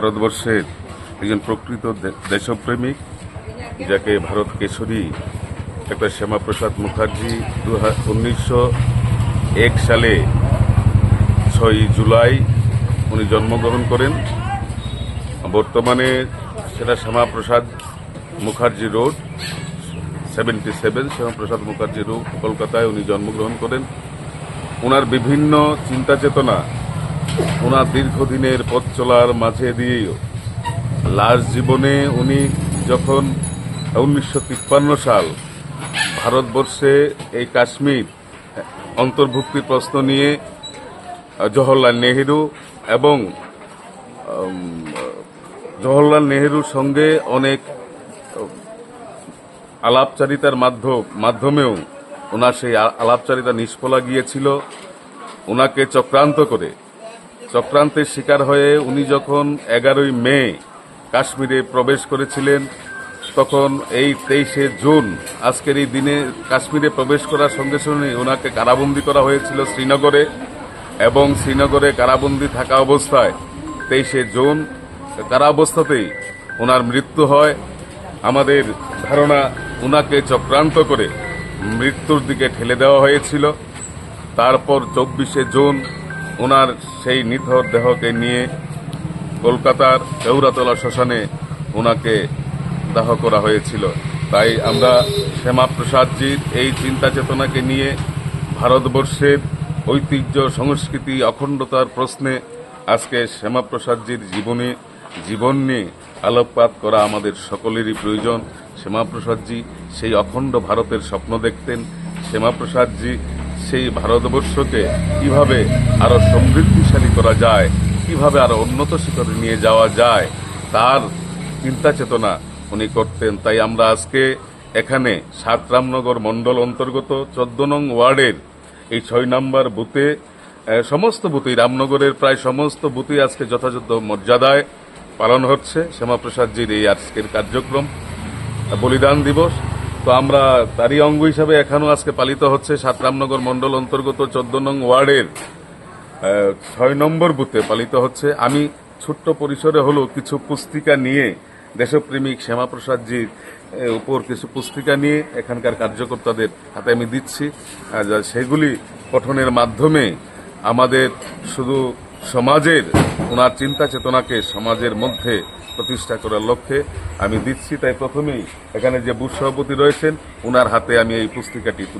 ভারতবর্ষের একজন প্রকৃত দেশপ্রেমিক, যাকে ভারত কেশরী, একটা শ্যামাপ্রসাদ মুখার্জি দু উনিশশো এক সালে ছয়ই জুলাই উনি জন্মগ্রহণ করেন। বর্তমানে সেটা Shyamaprasad Mukherjee road, seventy seven Shyamaprasad Mukherjee road, কলকাতায় উনি জন্মগ্রহণ করেন। ওনার বিভিন্ন চিন্তা চেতনা ওনার দীর্ঘদিনের পথ চলার মাঝে দিয়েও লাস্ট জীবনে উনি যখন উনিশশো তিপ্পান্ন সাল ভারতবর্ষে এই কাশ্মীর অন্তর্ভুক্তির প্রশ্ন নিয়ে, জওহরলাল নেহেরু এবং জওহরলাল নেহেরুর সঙ্গে অনেক আলাপচারিতার মাধ্যম, মাধ্যমেও ওনার সেই আলাপচারিতা নিষ্ফলা গিয়েছিল। ওনাকে চক্রান্ত করে চক্রান্তের শিকার হয়ে উনি যখন এগারোই মে কাশ্মীরে প্রবেশ করেছিলেন, তখন এই তেইশে জুন আজকের এই দিনে কাশ্মীরে প্রবেশ করার সঙ্গে সঙ্গে ওনাকে কারাবন্দি করা হয়েছিল শ্রীনগরে এবং শ্রীনগরে কারাবন্দি থাকা অবস্থায় তেইশে জুন কারা অবস্থাতেই ওনার মৃত্যু হয়। আমাদের ধারণা ওনাকে চক্রান্ত করে মৃত্যুর দিকে ঠেলে দেওয়া হয়েছিল। তারপর চব্বিশে জুন ওনার সেই নিথর দেহকে নিয়ে কলকাতার কেউরাতলা শ্মশানে ওনাকে দাহ করা হয়েছিল। তাই আমরা শ্যামাপ্রসাদজির এই চিন্তা চেতনাকে নিয়ে ভারতবর্ষের ঐতিহ্য, সংস্কৃতি, অখণ্ডতার প্রশ্নে আজকে শ্যামাপ্রসাদজির জীবনে জীবন নিয়ে আলোকপাত করা আমাদের সকলেরই প্রয়োজন। শ্যামাপ্রসাদজি সেই অখণ্ড ভারতের স্বপ্ন দেখতেন। শ্যামাপ্রসাদজি সেই ভারতবর্ষকে কীভাবে আরও সমৃদ্ধিশালী করা যায়, কীভাবে আরও উন্নত শিখরে নিয়ে যাওয়া যায়, তার চিন্তা চেতনা উনি করতেন। তাই আমরা আজকে এখানে সাত রামনগর মণ্ডল অন্তর্গত চোদ্দ নং ওয়ার্ডের এই ছয় নম্বর বুথে সমস্ত বুথেই রামনগরের প্রায় সমস্ত বুথেই আজকে যথাযথ মর্যাদায় পালন হচ্ছে। শ্যামাপ্রসাদজির এই আজকের কার্যক্রম। বলিদান দিবস। তো আমরা তারই অঙ্গ হিসাবে এখানেও আজকে পালিত হচ্ছে সাত রামনগর মণ্ডল অন্তর্গত চোদ্দ নং ওয়ার্ডের ছয় নম্বর বুথে পালিত হচ্ছে। আমি ছোট্ট পরিসরে হলো কিছু পুস্তিকা নিয়ে দেশপ্রেমিক শ্যামাপ্রসাদজির উপর কিছু পুস্তিকা নিয়ে এখানকার কার্যকর্তাদের হাতে আমি দিচ্ছি। সেগুলি পঠনের মাধ্যমে আমাদের শুধু সমাজের ওনার চিন্তা চেতনাকে সমাজের মধ্যে প্রতিষ্ঠা করার লক্ষ্যে আমি দিচ্ছি। তাই প্রথমেই এখানে যে বুথ সভাপতি রয়েছেন ওনার হাতে আমি এই পুস্তিকাটি তুলে